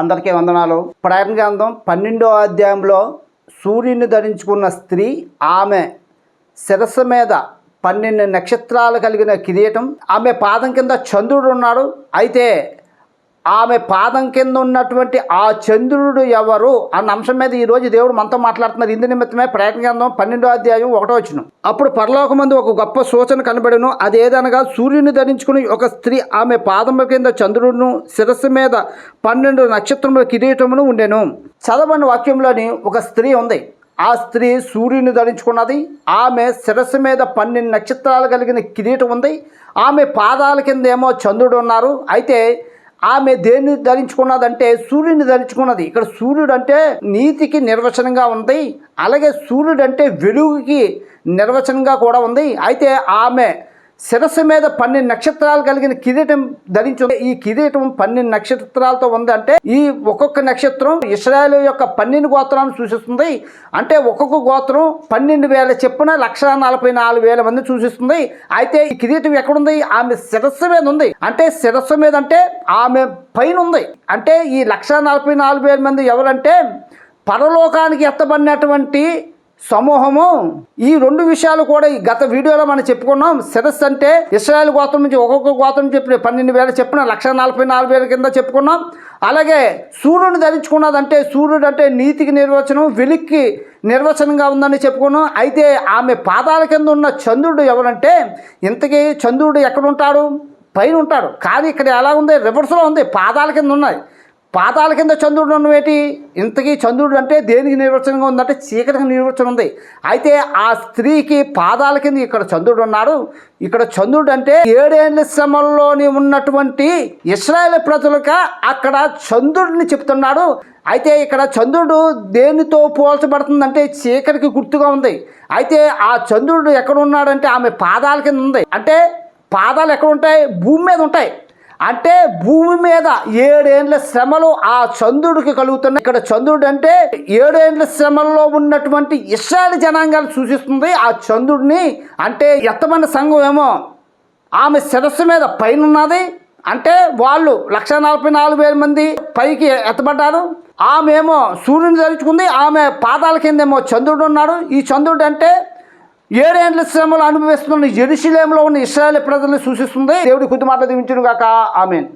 అందరికీ వందనాలు. ప్రకటన గ్రంథం పన్నెండో అధ్యాయంలో సూర్యుని ధరించుకున్న స్త్రీ ఆమె శిరస్సు మీద పన్నెండు నక్షత్రాలు కలిగిన కిరీటం. ఆమె పాదం కింద చంద్రుడు ఉన్నాడు. అయితే ఆమె పాదం కింద ఉన్నటువంటి ఆ చంద్రుడు ఎవరు అన్న అంశం మీద ఈ రోజు దేవుడు మనతో మాట్లాడుతున్నారు. ఇందు నిమిత్తమే ప్రయత్న గ్రంథం పన్నెండో అధ్యాయం ఒకటో వచ్చిన అప్పుడు పరలోకమందు ఒక గొప్ప సూచన కనబడను. అది ఏదనగా సూర్యుని ధరించుకుని ఒక స్త్రీ ఆమె పాదం కింద చంద్రుడును శిరస్సు మీద పన్నెండు నక్షత్రముల కిరీటమును ఉండెను. చదవని వాక్యంలోని ఒక స్త్రీ ఉంది. ఆ స్త్రీ సూర్యుని ధరించుకున్నది. ఆమె శిరస్సు మీద పన్నెండు నక్షత్రాలు కలిగిన కిరీటం ఉంది. ఆమె పాదాల కింద ఏమో చంద్రుడు ఉన్నారు. అయితే ఆమె దేన్ని ధరించుకున్నదంటే సూర్యుని ధరించుకున్నది. ఇక్కడ సూర్యుడు అంటే నీతికి నిర్వచనంగా ఉంది అలాగే సూర్యుడు అంటే వెలుగుకి నిర్వచనంగా కూడా ఉంది. అయితే ఆమె శిరస్సు మీద పన్నెండు నక్షత్రాలు కలిగిన కిరీటం ధరించు ఈ కిరీటం పన్నెండు నక్షత్రాలతో ఉంది అంటే ఈ ఒక్కొక్క నక్షత్రం ఇస్రాయల్ యొక్క పన్నెండు గోత్రాలను సూచిస్తుంది. అంటే ఒక్కొక్క గోత్రం పన్నెండు వేల చెప్పున లక్ష నలభై నాలుగు వేల మంది సూచిస్తుంది. అయితే ఈ కిరీటం ఎక్కడుంది? ఆమె శిరస్సు మీద ఉంది. అంటే శిరస్సు మీద అంటే ఆమె పైన ఉంది. అంటే ఈ లక్ష నలభై నాలుగు వేల మంది ఎవరంటే పరలోకానికి ఎత్తబడినటువంటి సమూహము. ఈ రెండు విషయాలు కూడా ఈ గత వీడియోలో మనం చెప్పుకున్నాం. శిరస్సు అంటే ఇస్రాయల్ గోత్రం నుంచి ఒక్కొక్క గోత్రం చెప్పిన పన్నెండు వేల చెప్పిన లక్ష నలభై నాలుగు వేల కింద చెప్పుకున్నాం. అలాగే సూర్యుని ధరించుకున్నదంటే సూర్యుడు అంటే నీతికి నిర్వచనం వెలిక్కి నిర్వచనంగా ఉందని చెప్పుకున్నాం. అయితే ఆమె పాదాల కింద ఉన్న చంద్రుడు ఎవరంటే ఇంతకీ చంద్రుడు ఎక్కడుంటాడు? పైన ఉంటాడు. కానీ ఇక్కడ ఎలా ఉంది? రివర్స్లో ఉంది. పాదాల కింద ఉన్నాయి. పాతాల కింద చంద్రుడు ఉన్నవేటి ఇంతకీ చంద్రుడు అంటే దేనికి నిర్వచనంగా ఉందంటే చీకటికి నిర్వచనం ఉంది. అయితే ఆ స్త్రీకి పాదాల కింద ఇక్కడ చంద్రుడు ఉన్నాడు. ఇక్కడ చంద్రుడు అంటే ఏడేళ్ళ శ్రమంలోని ఉన్నటువంటి ఇస్రాయేల్ ప్రజలక అక్కడ చంద్రుడిని చెప్తున్నాడు. అయితే ఇక్కడ చంద్రుడు దేనితో పోల్చబడుతుందంటే చీకటికి గుర్తుగా ఉంది. అయితే ఆ చంద్రుడు ఎక్కడ ఉన్నాడంటే ఆమె పాదాల కింద ఉంది. అంటే పాదాలు ఎక్కడ ఉంటాయి? భూమి మీద ఉంటాయి. అంటే భూమి మీద ఏడేండ్ల శ్రమలు ఆ చంద్రుడికి కలుగుతున్నాయి. ఇక్కడ చంద్రుడు అంటే ఏడేండ్ల శ్రమల్లో ఉన్నటువంటి ఇస్రాయల్ జనాంగాలు సూచిస్తుంది. ఆ చంద్రుడిని అంటే ఎత్తమైన సంఘం ఏమో ఆమె శిరస్సు మీద పైన ఉన్నది అంటే వాళ్ళు లక్ష నలభై నాలుగు వేల మంది పైకి ఎత్తబడ్డారు. ఆమె ఏమో సూర్యుని ధరించుకుంది. ఆమె పాదాల కిందేమో చంద్రుడు ఉన్నాడు. ఈ చంద్రుడు అంటే ఏడేండ్ల శ్రమలు అనుభవిస్తున్న జెరుసలేంలో ఉన్న ఇస్రాయల్ ప్రజల్ని సూచిస్తుంది. దేవుడి కొద్ది మాటలు దీవించును గాక ఆమెన్.